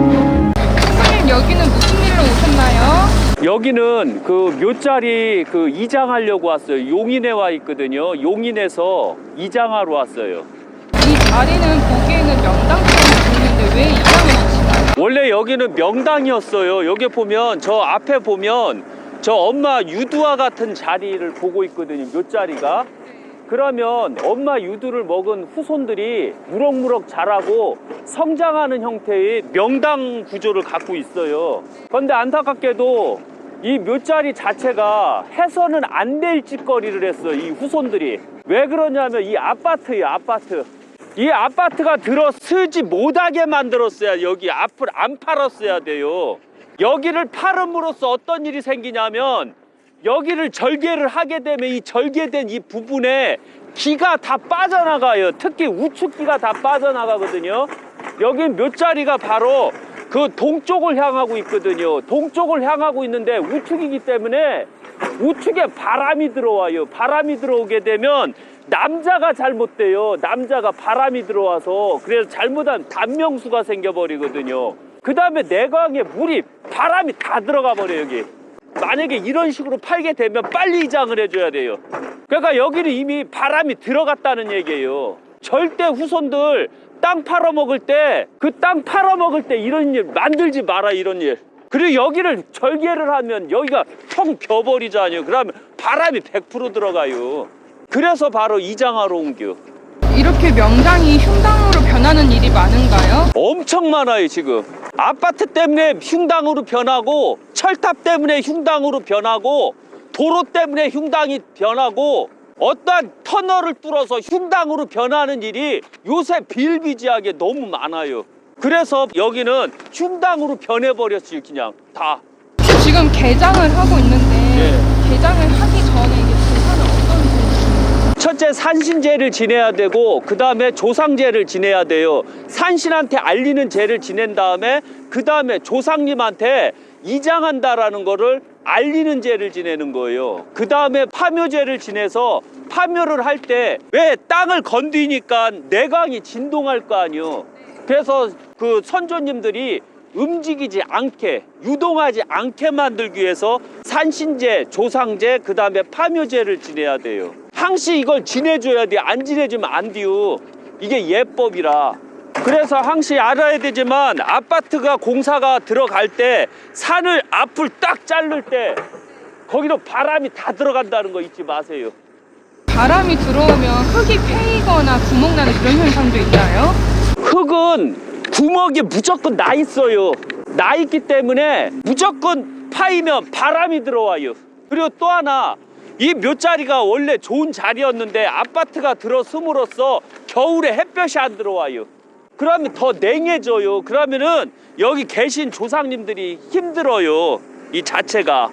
선생님 여기는 무슨 일로 오셨나요? 여기는 그 묘자리 그 이장하려고 왔어요. 용인에 와 있거든요. 용인에서 이장하러 왔어요. 이 자리는 보기에는 명당처럼 보이는데 왜 이장을 하시나요? 원래 여기는 명당이었어요. 여기 보면 저 앞에 보면 저 엄마 유두와 같은 자리를 보고 있거든요. 묘자리가. 그러면 엄마 유두를 먹은 후손들이 무럭무럭 자라고 성장하는 형태의 명당 구조를 갖고 있어요. 그런데 안타깝게도 이 묘자리 자체가 해서는 안 될 짓거리를 했어, 이 후손들이. 왜 그러냐면 이 아파트예요, 아파트. 이 아파트가 들어서지 못하게 만들었어야 여기 앞을 안 팔았어야 돼요. 여기를 팔음으로써 어떤 일이 생기냐면 여기를 절개를 하게 되면 이 절개된 이 부분에 기가 다 빠져나가요. 특히 우측 기가 다 빠져나가거든요. 여기 묘자리가 바로 그 동쪽을 향하고 있거든요. 동쪽을 향하고 있는데 우측이기 때문에 우측에 바람이 들어와요. 바람이 들어오게 되면 남자가 잘못돼요. 남자가 바람이 들어와서 그래서 잘못한 단명수가 생겨버리거든요. 그 다음에 내광에 물이 바람이 다 들어가 버려요 여기. 만약에 이런 식으로 팔게 되면 빨리 이장을 해줘야 돼요. 그러니까 여기는 이미 바람이 들어갔다는 얘기예요. 절대 후손들 땅 팔아먹을 때 그 땅 팔아먹을 때 이런 일 만들지 마라 이런 일. 그리고 여기를 절개를 하면 여기가 텅 벼버리잖아요. 그러면 바람이 100% 들어가요. 그래서 바로 이장하러 옮겨. 이렇게 명당이 흉당으로 변하는 일이 많은가요? 엄청 많아요 지금 아파트 때문에 흉당으로 변하고 철탑 때문에 흉당으로 변하고 도로 때문에 흉당이 변하고 어떠한 터널을 뚫어서 흉당으로 변하는 일이 요새 비일비재하게 너무 많아요 그래서 여기는 흉당으로 변해버렸어요 그냥 다 지금 개장을 하고 있는데 예. 개장을 하기 전에 이게 제사는 어떤 제사인가요? 첫째 산신제를 지내야 되고 그 다음에 조상제를 지내야 돼요. 산신한테 알리는 제를 지낸 다음에 그 다음에 조상님한테 이장한다라는 거를 알리는 제를 지내는 거예요. 그 다음에 파묘제를 지내서 파묘를 할 때 왜 땅을 건드니까 내강이 진동할 거 아니요. 그래서 그 선조님들이 움직이지 않게 유동하지 않게 만들기 위해서 산신제, 조상제, 그 다음에 파묘제를 지내야 돼요. 항시 이걸 지내줘야 돼. 안 지내주면 안 돼요. 이게 예법이라. 그래서 항시 알아야 되지만 아파트가 공사가 들어갈 때 산을 앞을 딱 자를 때 거기로 바람이 다 들어간다는 거 잊지 마세요. 바람이 들어오면 흙이 패이거나 구멍 나는 그런 현상도 있나요? 흙은 구멍이 무조건 나 있어요. 나 있기 때문에 무조건 파이면 바람이 들어와요. 그리고 또 하나 이 묘자리가 원래 좋은 자리였는데 아파트가 들어섬으로써 겨울에 햇볕이 안 들어와요. 그러면 더 냉해져요. 그러면은 여기 계신 조상님들이 힘들어요. 이 자체가.